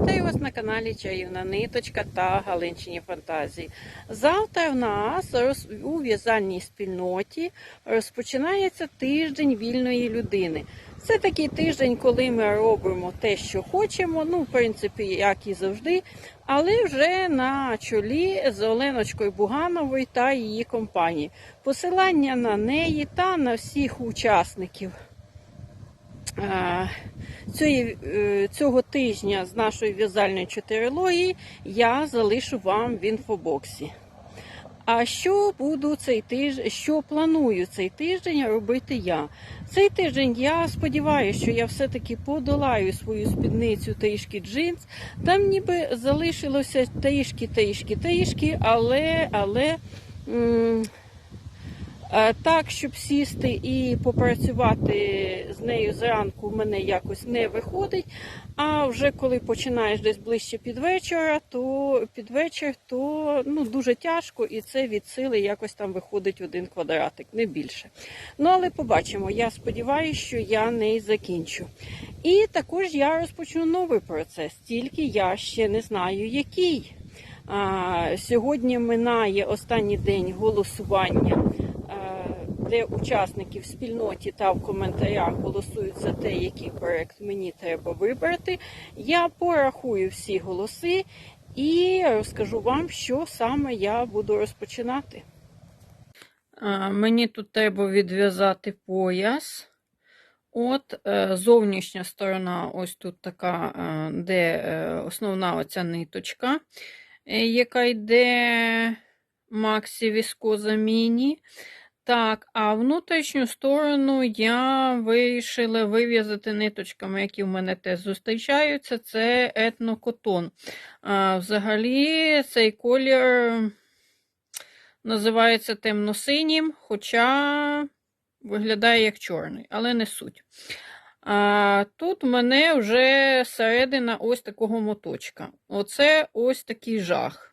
Вітаю вас на каналі Чарівна Ниточка та Галинчині Фантазії. Завтра в нас у в'язальній спільноті розпочинається тиждень вільної людини. Це такий тиждень, коли ми робимо те, що хочемо, ну, в принципі, як і завжди, але вже на чолі з Оленочкою Бугановою та її компанії. Посилання на неї та на всіх учасників. Цієї, е, цього тижня з нашої в'язальної чотирилогії я залишу вам в інфобоксі. А що буду цей тиждень, що планую цей тиждень робити я? Цей тиждень я сподіваюся, що я все-таки подолаю свою спідницю трішки джинс. Там ніби залишилося трішки, трішки, трішки, але, але. м, Е, Так, щоб сісти і попрацювати з нею зранку, в мене якось не виходить. А вже коли починаєш десь ближче під вечора, то під вечір, то ну, дуже тяжко, і це від сили якось там виходить один квадратик, не більше. Ну, але побачимо. Я сподіваюся, що я не закінчу. І також я розпочну новий процес, тільки я ще не знаю, який. А, сьогодні минає останній день голосування е, де учасники в спільноті та в коментарях голосують за те, який проект мені треба вибрати. Я порахую всі голоси і розкажу вам, що саме я буду розпочинати. Мені тут треба відв'язати пояс. От е, зовнішня сторона, ось тут така, е, де е, основна оця ниточка, яка йде Максі Віскоза Міні. Так, а внутрішню сторону я вирішила вив'язати ниточками, які в мене теж зустрічаються. Це етнокотон. А, взагалі, цей колір називається темно-синім, хоча виглядає як чорний, але не суть. А, тут в мене вже середина ось такого моточка. Оце ось такий жах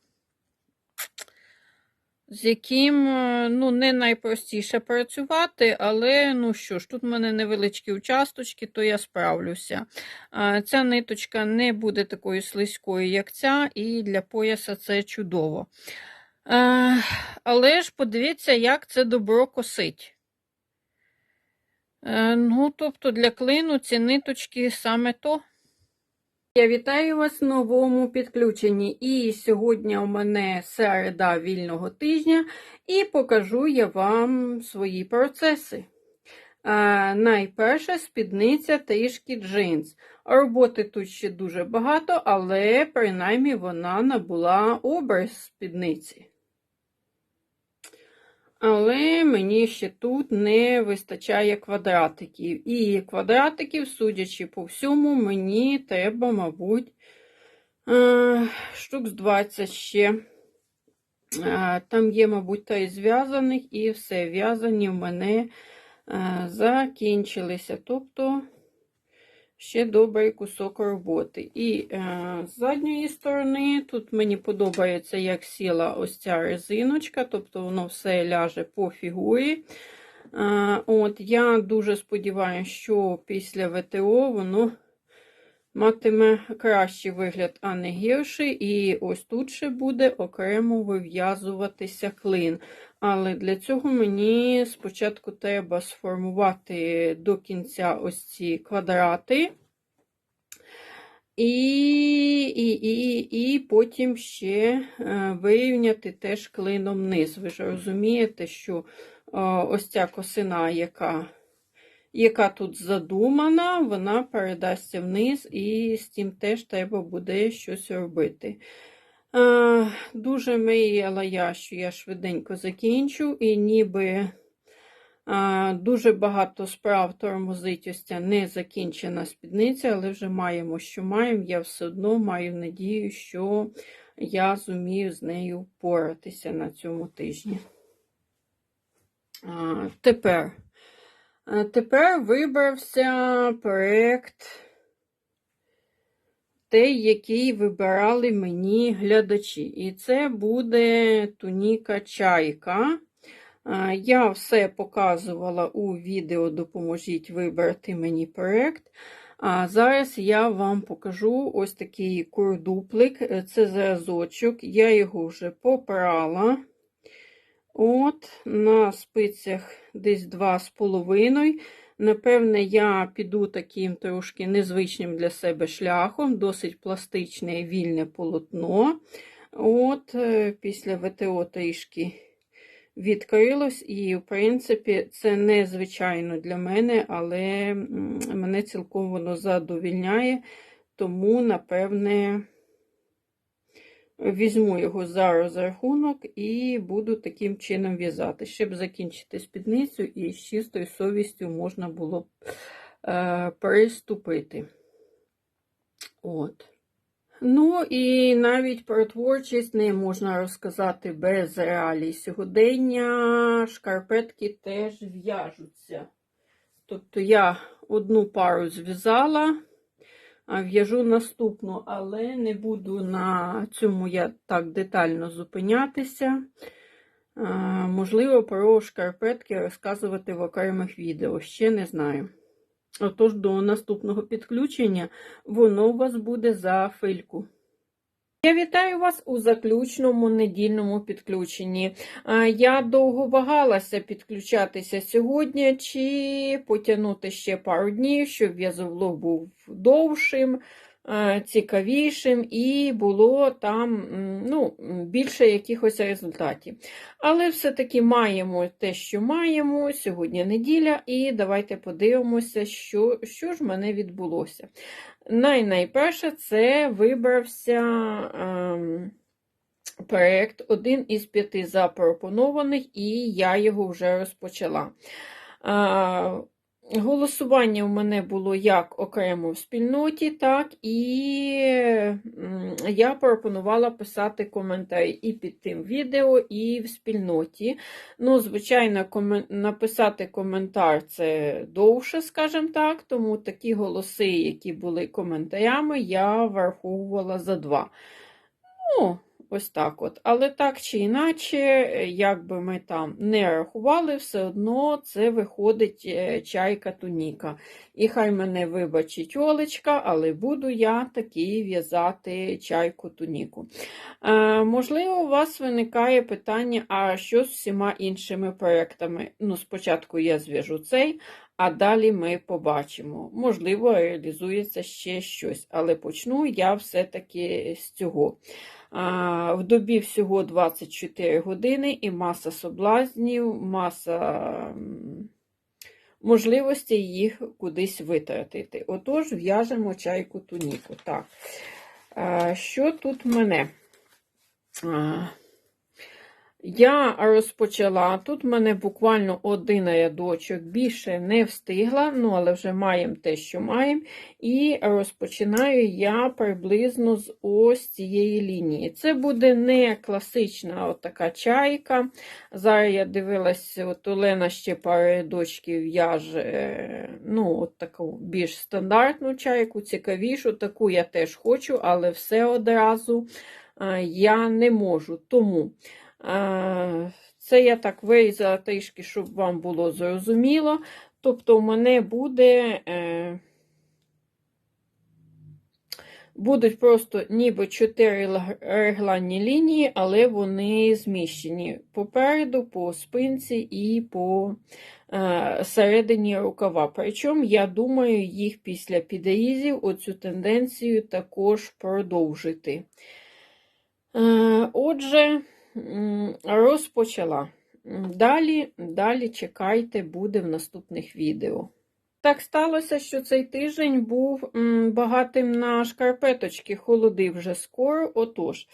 з яким е, ну, не найпростіше працювати, але ну що ж, тут в мене невеличкі участочки, то я справлюся. Ця ниточка не буде такою слизькою, як ця, і для пояса це чудово. Але ж подивіться, як це добро косить. Е, Ну, тобто для клину ці ниточки саме то. Я вітаю вас в новому підключенні. І сьогодні у мене середа вільного тижня, і покажу я вам свої процеси. А, найперше спідниця трішки джинс. Роботи тут ще дуже багато, але принаймні вона набула образ спідниці. Але мені ще тут не вистачає квадратиків. І квадратиків, судячи по всьому, мені треба, мабуть, е, штук з 20 ще. Е, Там є, мабуть, та зв'язаних, і все, в'язані в мене е, закінчилися. Тобто ще добрий кусок роботи. І е, з задньої сторони, тут мені подобається, як сіла ось ця резиночка, тобто воно все ляже по фігурі. Е, от, Я дуже сподіваюся, що після ВТО воно матиме кращий вигляд, а не гірший. І ось тут ще буде окремо вив'язуватися клин. Але для цього мені спочатку треба сформувати до кінця ось ці квадрати. І і, і, і потім ще е, вирівняти теж клином низ. Ви ж розумієте, що е, ось ця косина, яка яка тут задумана, вона передасться вниз, і з тим теж треба буде щось робити. Е, Дуже мріяла я, що я швиденько закінчу, і ніби а, дуже багато справ тормозить ось ця незакінчена спідниця, але вже маємо, що маємо. Я все одно маю надію, що я зумію з нею впоратися на цьому тижні. А, Тепер. А, Тепер вибрався проєкт той, який вибирали мені глядачі. І це буде туніка чайка. Я все показувала у відео Допоможіть вибрати мені проєкт. А зараз я вам покажу ось такий курдуплик. Е, Це зразочок. Я його вже попрала. От, на спицях десь 2,5. Напевне, я піду таким трошки незвичним для себе шляхом, досить пластичне і вільне полотно. От, е, після ВТО трішки відкрилось, і, в принципі, це незвичайно для мене, але мене цілком воно задовільняє, тому, напевне, візьму його за розрахунок і буду таким чином в'язати, щоб закінчити спідницю і з чистою совістю можна було е, приступити. От. Ну і навіть про творчість не можна розказати без реалій. Сьогодення шкарпетки теж в'яжуться. Тобто я одну пару зв'язала, в'яжу наступну, але не буду на цьому я так детально зупинятися. Можливо, про шкарпетки розказувати в окремих відео, ще не знаю. Отож, до наступного підключення воно у вас буде за фильку. Я вітаю вас у заключному недільному підключенні. Я довго вагалася підключатися сьогодні чи потягнути ще пару днів, щоб в'язовлог був довшим, цікавішим і було там ну, більше якихось результатів. Але все-таки маємо те, що маємо. Сьогодні неділя, і давайте подивимося, що, що ж мене відбулося. Най-найперше це вибрався ем, проєкт, один із п'яти запропонованих, і я його вже розпочала. А, Голосування в мене було як окремо в спільноті, так і я пропонувала писати коментарі і під тим відео, і в спільноті. Ну, звичайно, комен... написати коментар це довше, скажімо так, тому такі голоси, які були коментарями, я враховувала за два. Ну, ось так от. Але так чи інакше, як би ми там не рахували, все одно це виходить е, чайка туніка. І хай мене вибачить Олечка, але буду я таки в'язати чайку туніку. Е, можливо, у вас виникає питання, а що з всіма іншими проєктами? Ну, спочатку я зв'яжу цей. А далі ми побачимо. Можливо, реалізується ще щось, але почну я все-таки з цього. В добі всього 24 години і маса соблазнів, маса м, можливостей їх кудись витратити. Отож, в'яжемо чайку туніку. Так, що тут в мене? Я розпочала. Тут в мене буквально один рядочок, більше не встигла, ну, але вже маємо те, що маємо. І розпочинаю я приблизно з ось цієї лінії. Це буде не класична от чайка. Зараз я дивилася, от Олена ще пару рядочків в'яже ну, от таку більш стандартну чайку, цікавішу. Таку я теж хочу, але все одразу я не можу. Тому. Це я так вирізала трішки, щоб вам було зрозуміло. Тобто, у мене буде, е, будуть просто ніби чотири регланні лінії, але вони зміщені попереду, по спинці і по е, середині рукава. Причому, я думаю, їх після підрізів оцю тенденцію також продовжити. Е, отже, розпочала. Далі, далі чекайте, буде в наступних відео. Так сталося, що цей тиждень був багатим на шкарпеточки, холоди вже скоро. Отож,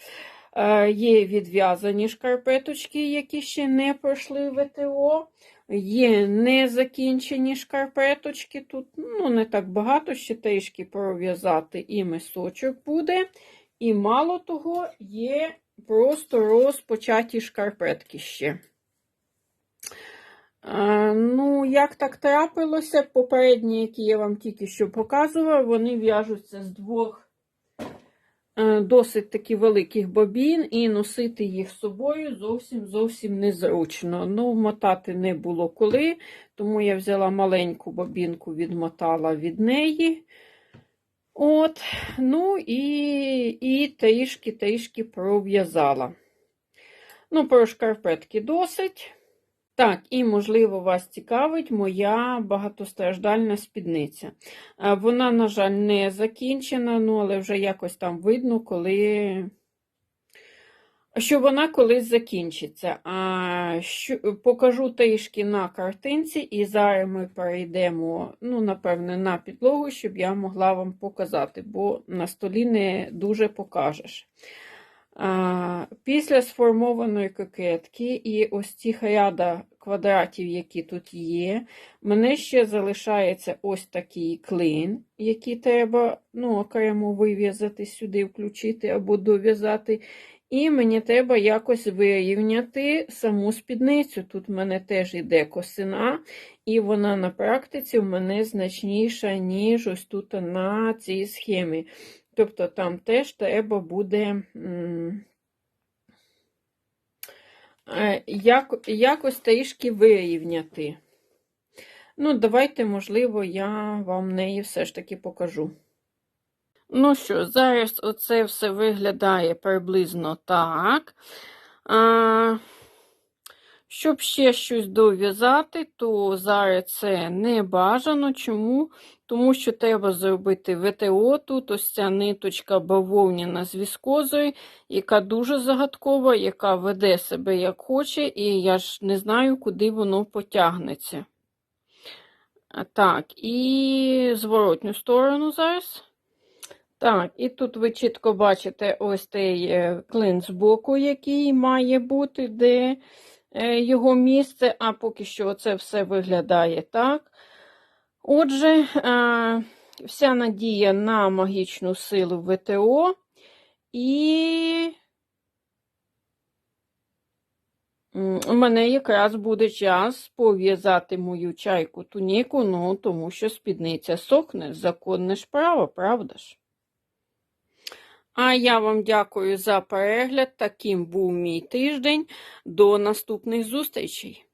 е, є відв'язані шкарпеточки, які ще не пройшли ВТО. Є незакінчені шкарпеточки. Тут ну, не так багато, ще трішки пров'язати і мисочок буде. І мало того, є просто розпочаті шкарпетки ще. Ну, як так трапилося, попередні, які я вам тільки що показувала, вони в'яжуться з двох е, досить таки великих бобін, і носити їх з собою зовсім зовсім незручно. Ну, мотати не було коли, тому я взяла маленьку бобінку, відмотала від неї. От, ну і, і трішки-трішки пров'язала. Ну, про шкарпетки досить. Так, і, можливо, вас цікавить моя багатостраждальна спідниця. Е, Вона, на жаль, не закінчена, ну, але вже якось там видно, коли. Що вона колись закінчиться. А що, покажу трішки на картинці, і зараз ми перейдемо, ну, напевне, на підлогу, щоб я могла вам показати, бо на столі не дуже покажеш. А, після сформованої кокетки і ось цих ряда квадратів, які тут є, мене ще залишається ось такий клин, який треба ну, окремо вив'язати сюди, включити або дов'язати. І мені треба якось вирівняти саму спідницю. Тут в мене теж йде косина, і вона на практиці в мене значніша, ніж ось тут на цій схемі. Тобто там теж треба буде е, як, якось трішки вирівняти. Ну, давайте, можливо, я вам неї все ж таки покажу. Ну що, зараз оце все виглядає приблизно так. А, щоб ще щось дов'язати, то зараз це не бажано. Чому? Тому що треба зробити ВТО. Тут ось ця ниточка бавовняна з віскозою, яка дуже загадкова, яка веде себе як хоче, і я ж не знаю, куди воно потягнеться. Так, і зворотню сторону зараз. Так, і тут ви чітко бачите ось цей е, клин з боку, який має бути, де е, його місце, а поки що це все виглядає так. Отже, е, вся надія на магічну силу ВТО і у мене якраз буде час пов'язати мою чайку туніку, ну, тому що спідниця сохне, законне ж право, правда ж? А я вам дякую за перегляд. Таким був мій тиждень. До наступних зустрічей!